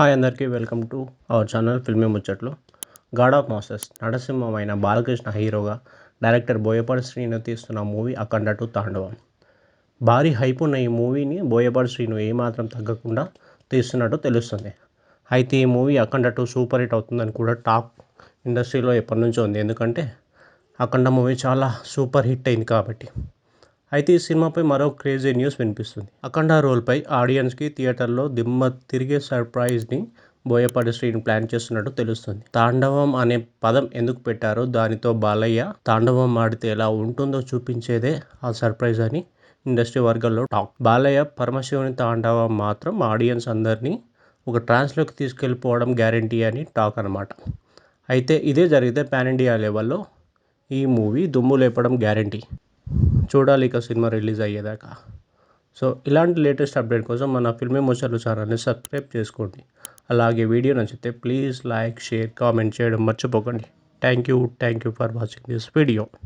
Hi అందరికీ welcome to our channel filmy ముచ్చట్లు. God of masses నరసింహమైన బాలకృష్ణ హీరోగా డైరెక్టర్ బోయపాటి శ్రీను తీస్తున్న మూవీ అఖండ టు తాండవం. భారీ హైప్ ఉన్న ఈ మూవీని బోయపాటి శ్రీను ఏమాత్రం తగ్గకుండా తీస్తున్నట్టు తెలుస్తుంది. అయితే ఈ movie Akhanda two super hit అవుతుందని కూడా టాప్ ఇండస్ట్రీలో ఎప్పటి నుంచో ఉంది. ఎందుకంటే అఖండ మూవీ చాలా సూపర్ హిట్ అయింది కాబట్టి. అయితే ఈ సినిమాపై మరో క్రేజీ న్యూస్ వినిపిస్తుంది. అఖండ రోల్పై ఆడియన్స్కి థియేటర్లో దిమ్మ తిరిగే సర్ప్రైజ్ని బోయపాటి శ్రీని ప్లాన్ చేస్తున్నట్టు తెలుస్తుంది. తాండవం అనే పదం ఎందుకు పెట్టారో దానితో బాలయ్య తాండవం ఆడితే ఎలా ఉంటుందో చూపించేదే ఆ సర్ప్రైజ్ అని ఇండస్ట్రీ వర్గాల్లో టాక్. బాలయ్య పరమశివుని తాండవం మాత్రం ఆడియన్స్ అందరినీ ఒక ట్రాన్స్లోకి తీసుకెళ్ళిపోవడం గ్యారంటీ అని టాక్ అనమాట అయితే ఇదే జరిగితే పాన్ ఇండియా లెవెల్లో ఈ మూవీ దుమ్ము లేపడం గ్యారంటీ. చూడాలి ఇక సినిమా రిలీజ్ అయ్యేదాకా. సో ఇలాంటి లేటెస్ట్ అప్డేట్ కోసం మన ఫిల్మీ ముచ్చట్లు ఛానల్ని సబ్స్క్రైబ్ చేసుకోండి. అలాగే వీడియో నచ్చితే ప్లీజ్ లైక్ షేర్ కామెంట్ చేయడం మర్చిపోకండి. Thank you thank you for watching this video.